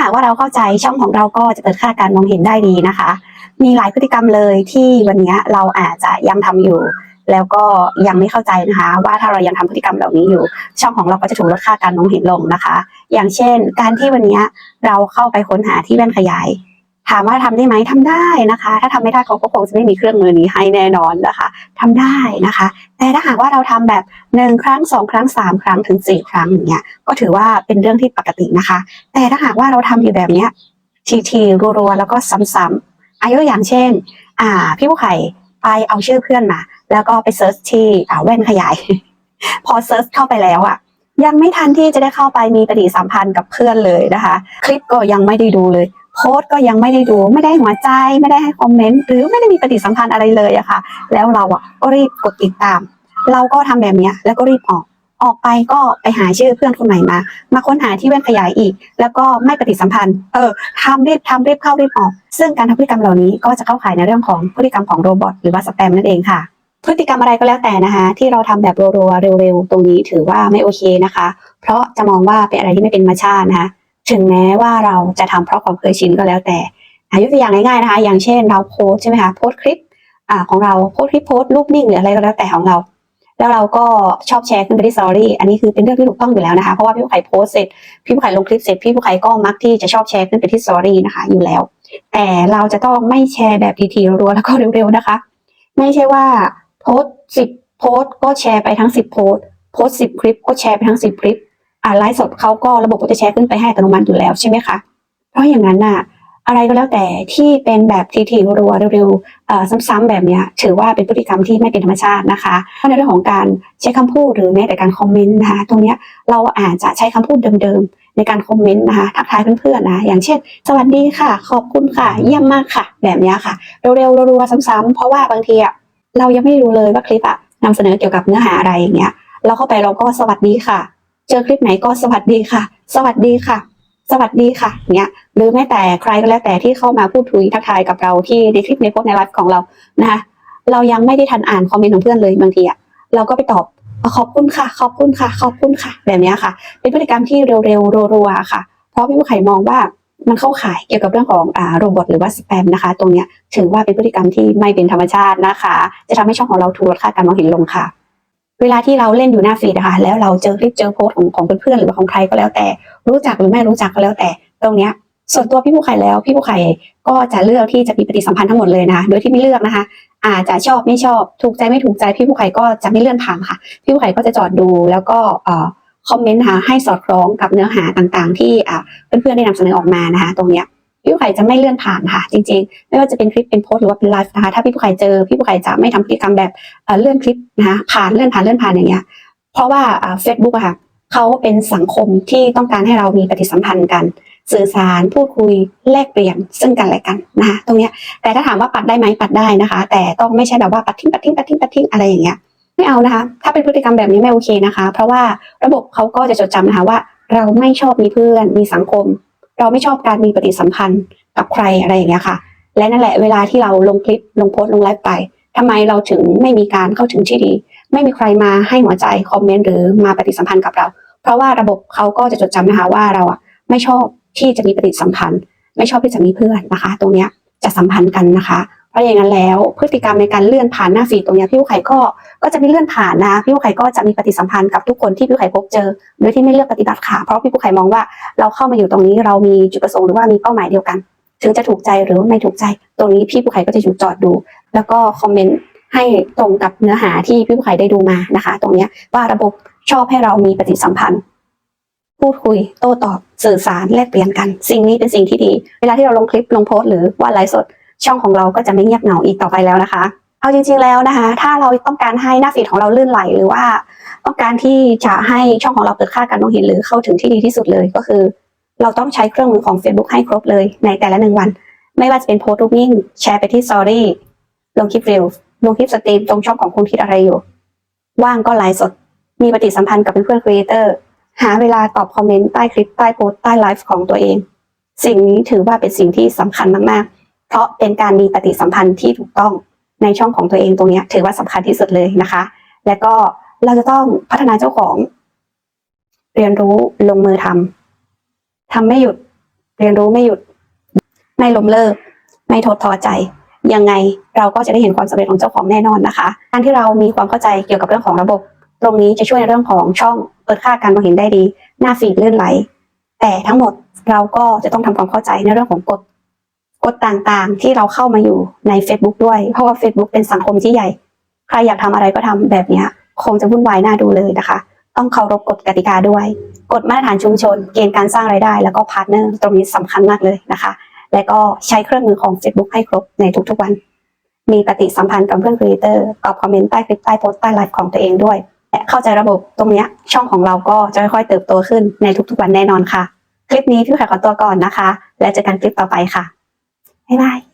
หากว่าเราเข้าใจช่องของเราก็จะเกิดค่าการมองเห็นได้ดีนะคะ มีหลายพฤติกรรมเลยที่วันนี้เราอาจจะยังทำอยู่ แล้วก็ยังไม่เข้าใจนะคะ ว่าถ้าเรายังทำพฤติกรรมเหล่านี้อยู่ ช่องของเราก็จะถูกลดค่าการมองเห็นลงนะคะ อย่างเช่น การที่วันนี้เราเข้าไปค้นหาที่แว่นขยายถามว่าทำได้ไหมทำได้นะคะ ถ้าทำไม่ได้เขาก็คงจะไม่มีเครื่องมือนี้ให้แน่นอนนะคะ ทำได้นะคะ แต่ถ้าหากว่าเราทำแบบหนึ่งครั้งสองครั้งสามครั้งถึงสี่ครั้งอย่างเงี้ยก็ถือว่าเป็นเรื่องที่ปกตินะคะ แต่ถ้าหากว่าเราทำอยู่แบบเนี้ยทีทีรัวๆ แล้วก็ซ้ำๆอายกตัวอย่างเช่น อ่า พี่ผู้ไข่ไปเอาชื่อเพื่อนมา แล้วก็ไปเซิร์ชที่อ่าแว่นขยาย พอเซิร์ชเข้าไปแล้วอะยังไม่ทันที่จะได้เข้าไปมีปฏิสัมพันธ์กับเพื่อนเลยนะคะ คลิปก็ยังไม่ได้ดูเลย โพสต์ก็ยังไม่ได้ดู ไม่ได้หัวใจไม่ได้ให้คอมเมนต์หรือไม่ได้มีปฏิสัมพันธ์อะไรเลยอะค่ะ แล้วเราอะก็รีบกดติดตาม เราก็ทำแบบนี้แล้วก็รีบออกออกไปก็ไปหาชื่อเพื่อนคนใหม่มา มาค้นหาที่แว่นขยายอีก แล้วก็ไม่ปฏิสัมพันธ์ เออทำรีบทำรีบเข้ารีบออก ซึ่งการทำพฤติกรรมเหล่านี้ก็จะเข้าข่ายในเรื่องของพฤติกรรมของโรบอทหรือว่าสแปมนั่นเองค่ะ พฤติกรรมอะไรก็แล้วแต่นะคะ ที่เราทำแบบรัวๆเร็วๆ ตรงนี้ถือว่าไม่โอเคนะคะ เพราะจะมองว่าเป็นอะไรที่ไม่เป็นธรรมชาตินะคะ ถึงแม้ว่าเราจะทำเพราะความเคยชินก็แล้วแต่อายุตัวอย่างง่ายๆนะคะ อย่างเช่นเราโพสใช่ไหมคะโพสคลิปอของเราโพสคลิปโพสรูปนิ่งหรืออะไรก็แล้วแต่ของเรา แล้วเราก็ชอบแชร์ขึ้นไปที่สตอรี่อันนี้คือเป็นเรื่องที่ถูกต้องอยู่แล้วนะคะ เพราะว่าพี่ผู้ไข่โพสเสร็จพี่ผู้ไข่ลงคลิปเสร็จพี่ผู้ไข่ก็มักที่จะชอบแชร์ขึ้นไปที่สตอรี่นะคะอยู่แล้ว แต่เราจะต้องไม่แชร์แบบทีๆรัวแล้วก็เร็วๆนะคะ ไม่ใช่ว่าโพสสิบโพสก็แชร์ไปทั้งสิบโพสโพสสิบคลิปก็แชร์ไปทั้งสิบคลิป ไลฟ์สดเขาก็ระบบก็จะแชร์ขึ้นไปให้อัตโนมัติอยู่แล้วใช่ไหมคะเพราะอย่างนั้นน่ะอะไรก็แล้วแต่ที่เป็นแบบทีๆรัวเร็วๆซ้ำๆแบบเนี้ยถือว่าเป็นพฤติกรรมที่ไม่เป็นธรรมชาตินะคะเพราะในเรื่องของการใช้คำพูดหรือแม้แต่การคอมเมนต์นะคะตรงเนี้ยเราอาจจะใช้คำพูดเดิมๆ ในการคอมเมนต์นะคะทักทายเพื่อนๆนะอย่างเช่น สวัสดีค่ะ ขอบคุณค่ะ เยี่ยมมากค่ะ แบบเนี้ยค่ะ เร็วๆรัวๆซ้ำๆเพราะว่าบางทีอะเรายังไม่รู้เลยว่าคลิปอะนำเสนอเกี่ยวกับเนื้อหาอะไรอย่างเงี้ยเราเข้าไปเราก็สวัสดีค่ะ เจอคลิปไหนก็สวัสดีค่ะ สวัสดีค่ะ สวัสดีค่ะเนี้ยหรือแม้แต่ใครก็แล้วแต่ที่เข้ามาพูดคุยทักทายกับเราที่ในคลิปในโพสในไลฟ์ของเรานะคะเรายังไม่ได้ทันอ่านคอมเมนต์ของเพื่อนเลยบางทีอะเราก็ไปตอบขอบคุณค่ะ ขอบคุณค่ะ ขอบคุณค่ะ แบบเนี้ยค่ะ เป็นพฤติกรรมที่เร็วๆรัวๆค่ะ เพราะพี่ผู้ไข่มองว่ามันเข้าข่ายเกี่ยวกับเรื่องของอ่าโรบอทหรือว่าสแปมนะคะ ตรงเนี้ยถือว่าเป็นพฤติกรรมที่ไม่เป็นธรรมชาตินะคะ จะทำให้ช่องของเราถูกลดค่าการมองเห็นลงค่ะ เวลาที่เราเล่นอยู่หน้าฟีดนะคะแล้วเราเจอคลิปเจอโพสของของเพื่อนๆหรือว่าของใครก็แล้วแต่ รู้จักหรือไม่รู้จักก็แล้วแต่ ตรงเนี้ยส่วนตัวพี่ผู้ไข่แล้วพี่ผู้ไข่ก็จะเลือกที่จะมีปฏิสัมพันธ์ทั้งหมดเลยนะคะโดยที่ไม่เลือกนะคะ อาจจะชอบไม่ชอบถูกใจไม่ถูกใจพี่ผู้ไข่ก็จะไม่เลื่อนผ่านค่ะ พี่ผู้ไข่ก็จะจอดดูแล้วก็เอ่อคอมเมนต์นะคะให้สอดคล้องกับเนื้อหาต่างๆ ที่อ่าเพื่อนๆได้นำเสนอออกมานะคะ ตรงเนี้ย พี่ผู้ไข่จะไม่เลื่อนผ่านค่ะ จริงๆ ไม่ว่าจะเป็นคลิปเป็นโพสหรือว่าเป็นไลฟ์นะคะถ้าพี่ผู้ไข่เจอพี่ผู้ไข่จะไม่ทำพฤติกรรมแบบเอ่อเลื่อนคลิปนะคะผ่านเลื่อนผ่านเลื่อนผ่านอย่างเงี้ยเพราะว่าเฟซบุ๊กอะค่ะเขาเป็นสังคมที่ต้องการให้เรามีปฏิสัมพันธ์กัน สื่อสารพูดคุยแลกเปลี่ยนซึ่งกันและกันนะคะตรงเนี้ยแต่ถ้าถามว่าปัดได้ไหมปัดได้นะคะ แต่ต้องไม่ใช่แบบว่าปัดทิ้งปัดทิ้งปัดทิ้งปัดทิ้งอะไรอย่างเงี้ยไม่เอานะคะ ถ้าเป็นพฤติกรรมแบบนี้ไม่โอเคนะคะ เพราะว่าระบบเขาก็จะจดจำนะคะว่า เราไม่ชอบมีเพื่อนมีสังคม เราไม่ชอบการมีปฏิสัมพันธ์กับใครอะไรอย่างเงี้ยค่ะ และนั่นแหละเวลาที่เราลงคลิปลงโพสต์ลงไลฟ์ไปทำไมเราถึงไม่มีการเข้าถึงที่ดี ไม่มีใครมาให้หัวใจคอมเมนต์หรือมาปฏิสัมพันธ์กับเรา เพราะว่าระบบเขาก็จะจดจำนะคะว่าเราอะไม่ชอบที่จะมีปฏิสัมพันธ์ ไม่ชอบที่จะมีเพื่อนนะคะ ตรงเนี้ยจะสัมพันธ์กันนะคะ เพราะอย่างนั้นแล้ว พฤติกรรมในการเลื่อนผ่านหน้าฟีดตรงนี้พี่ผู้ไข่ก็ก็จะไมีเลื่อนผ่านนะพี่ผู้ไข่ก็จะมีปฏิสัมพันธ์กับทุกคนที่พี่ผู้ไข่พบเจอ โดยที่ไม่เลือกปฏิบัติค่ะ เพราะพี่ผู้ไข่มองว่าเราเข้ามาอยู่ตรงนี้เรามีจุดประสงค์หรือว่ามีเป้าหมายเดียวกัน ถึงจะถูกใจหรือไม่ถูกใจ ตรงนี้พี่ผู้ไข่ก็จะหยุดจอดดู แล้วก็คอมเมนต์ให้ตรงกับเนื้อหาที่พี่ผู้ไข่ได้ดูมานะคะ ตรงนี้ว่าระบบชอบให้เรามีปฏิสัมพันธ์พูดคุยโต้ตอบสื่อสารแลกเปลี่ยนกัน สิ่งนี้เป็นสิ่งที่ดี เวลาที่เราลงคลิปลงโพสต์หรือว่าไลฟ์สด ช่องของเราก็จะไม่เงียบเหงาอีกต่อไปแล้วนะคะ เอาจริง ๆแล้วนะคะ ถ้าเราต้องการให้หน้าฟีดของเราลื่นไหล หรือว่าต้องการที่จะให้ช่องของเราเกิดค่าการมองเห็นหรือเข้าถึงที่ดีที่สุดเลยก็คือ เราต้องใช้เครื่องมือของ Facebook ให้ครบเลยในแต่ละหนึ่งวัน ไม่ว่าจะเป็นโพสต์รูปนิ่งแชร์ไปที่ s อรี่ลงคลิปเร็วลงคลิปสตรีมตรงช่องของคุณคิดอะไรอยู่ ว่างก็ไลฟ์สด มีปฏิสัมพันธ์กับเพื่อนๆครีเอเตอร์หาเวลาตอบคอมเมนต์ใต้คลิปใต้โพสต์ใต้ไลฟ์ของตัวเอง สิ่งนี้ถือว่าเป็นสิ่งที่สำคัญมากๆ เพราะเป็นการมีปฏิสัมพันธ์ที่ถูกต้องในช่องของตัวเองตรงนี้ถือว่าสำคัญที่สุดเลยนะคะ และก็เราจะต้องพัฒนาเจ้าของ เรียนรู้ลงมือทำทำไม่หยุด เรียนรู้ไม่หยุด ไม่ล้มเลิก ไม่ทดท้อใจ ยังไงเราก็จะได้เห็นความสำเร็จของเจ้าของแน่นอนนะคะ การที่เรามีความเข้าใจเกี่ยวกับเรื่องของระบบ ตรงนี้จะช่วยในเรื่องของช่องเปิดค่าการมองเห็นได้ดี หน้าฟีดลื่นไหล แต่ทั้งหมดเราก็จะต้องทำความเข้าใจในเรื่องของกฎ ฎต่างๆ ที่เราเข้ามาอยู่ใน Facebook ด้วย เพราะว่า Facebook เป็นสังคมที่ใหญ่ ใครอยากทำอะไรก็ทำแบบนี้คงจะวุ่นวายน่าดูเลยนะคะ ต้องเคารพกฎกติกาด้วย กฎมาตรฐานชุมชน เกณฑ์การสร้างรายได้ แล้วก็พาร์ทเนอร์ตรงนี้สำคัญมากเลยนะคะ และก็ใช้เครื่องมือของ Facebook ให้ครบในทุกๆวัน มีปฏิสัมพันธ์กับเพื่อนครีเอเตอร์ตอบคอมเมนต์ใต้คลิปใต้โพสต์ใต้ไลฟ์ของตัวเองด้วยและเข้าใจระบบตรงนี้ช่องของเราก็จะค่อยๆเติบโตขึ้นในทุกๆวันแน่นอนค่ะ คลิปนี้พี่ขายขอตัวก่อนนะคะ และเจอกันคลิปต่อไปค่ะ บ๊ายบาย